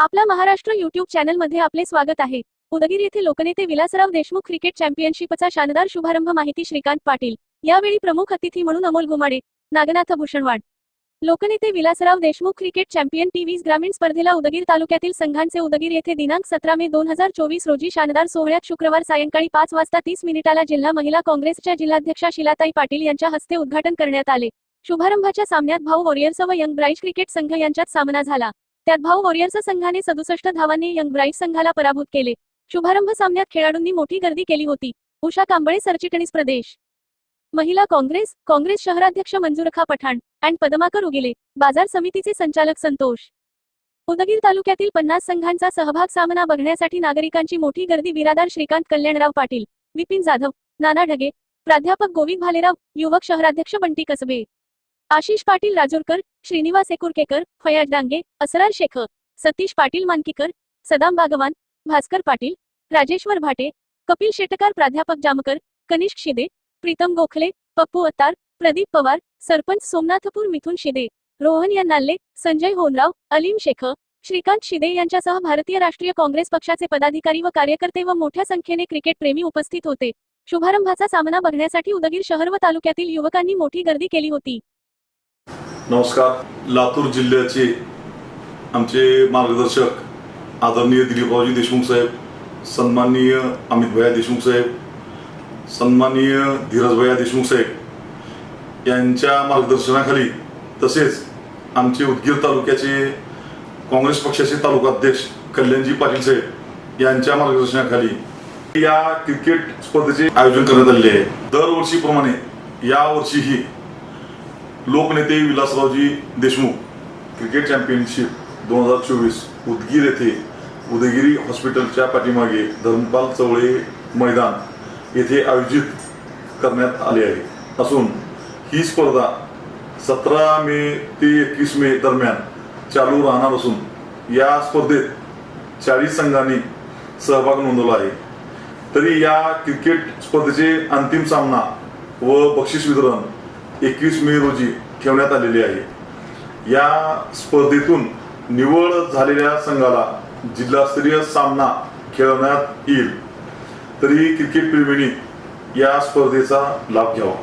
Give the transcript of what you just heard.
आपला महाराष्ट्र युट्यूब चॅनलमध्ये आपले स्वागत आहे. उदगीर येथे लोकनेते विलासराव देशमुख क्रिकेट चॅम्पियनशिपचा शानदार शुभारंभ माहिती श्रीकांत पाटील. यावेळी प्रमुख अतिथी म्हणून अमोल गुमाडे नागनाथ भूषणवाड. लोकनेते Vilasrao Deshmukh cricket champion T वीस ग्रामीण स्पर्धेला उदगीर तालुक्यातील संघांचे उदगीर येथे दिनांक सतरा मे दोन हजार चोवीस रोजी शानदार सोहळ्यात शुक्रवार सायंकाळी पाच वाजता तीस मिनिटाला जिल्हा महिला काँग्रेसच्या जिल्हाध्यक्षा शिलाताई पाटील यांच्या हस्ते उद्घाटन करण्यात आले. शुभारंभाच्या सामन्यात भाऊ वॉरियर्स व यंग ब्राईज क्रिकेट संघ यांच्यात सामना झाला. त्यात भाऊ वॉरियर्स संघाने सदुसष्ट धावांनी यंग ब्राईट संघाला पराभूत केले. शुभारंभ सामन्यात खेळाडूंनी मोठी गर्दी केली होती. उषा कांबळे सरचिटणीस प्रदेश. महिला काँग्रेस काँग्रेस शहराध्यक्ष मंजुरखा पठाण अँड पदमाकर उगिले. बाजार समितीचे संचालक संतोष. उदगीर तालुक्यातील पन्नास संघांचा सहभाग सामना बघण्यासाठी नागरिकांची मोठी गर्दी बिरादार श्रीकांत कल्याणराव पाटील विपिन जाधव नाना ढगे प्राध्यापक गोविंद भालेराव युवक शहराध्यक्ष बंटी कसबे. आशिष पाटील राजूरकर श्रीनिवास एकुरकेकर फयाज डांगे असरार शेख सतीश पाटील मानकीकर सदाम बागवान भास्कर पाटील राजेश्वर भाटे कपिल शेटकार प्राध्यापक जामकर कनिष्क शिदे प्रीतम गोखले पप्पू अत्तार प्रदीप पवार सरपंच सोमनाथपूर मिथुन शिदे रोहन यांनाल्ले संजय होनराव अलीम शेख श्रीकांत शिदे यांच्यासह भारतीय राष्ट्रीय काँग्रेस पक्षाचे पदाधिकारी व कार्यकर्ते व मोठ्या संख्येने क्रिकेट प्रेमी उपस्थित होते. शुभारंभाचा सामना बघण्यासाठी उदगीर शहर व तालुक्यातील युवकांनी मोठी गर्दी केली होती. नमस्कार. लातूर जिल्ह्याचे आमचे मार्गदर्शक आदरणीय दिलीपरावजी देशमुख साहेब सन्माननीय अमित भैया देशमुख साहेब सन्माननीय धीरज भैया देशमुख साहेब यांच्या मार्गदर्शनाखाली तसेच आमचे उदगीर तालुक्याचे काँग्रेस पक्षाचे तालुकाध्यक्ष कल्याणजी पाटील साहेब यांच्या मार्गदर्शनाखाली या क्रिकेट स्पर्धेचे आयोजन करण्यात आलेले आहे. दरवर्षीप्रमाणे यावर्षीही लोकनेते विलासरावजी देशमुख क्रिकेट चॅम्पियनशिप दोन हजार चोवीस उदगीर येथे उदगिरी हॉस्पिटलच्या पाठीमागे धर्मपाल चवळे मैदान येथे आयोजित करण्यात आले आहे. असून ही स्पर्धा सतरा मे ते एकवीस मे दरम्यान चालू राहणार असून या स्पर्धेत चाळीस संघांनी सहभाग नोंदवला आहे. तरी या क्रिकेट स्पर्धेचे अंतिम सामना व बक्षीस वितरण एकवीस मे रोजी ठेवण्यात आलेली आहे. या स्पर्धेतून निवड झालेल्या संघाला जिल्हास्तरीय सामना खेळवण्यात येईल. तरी क्रिकेट प्रेमींनी या स्पर्धेचा लाभ घ्यावा.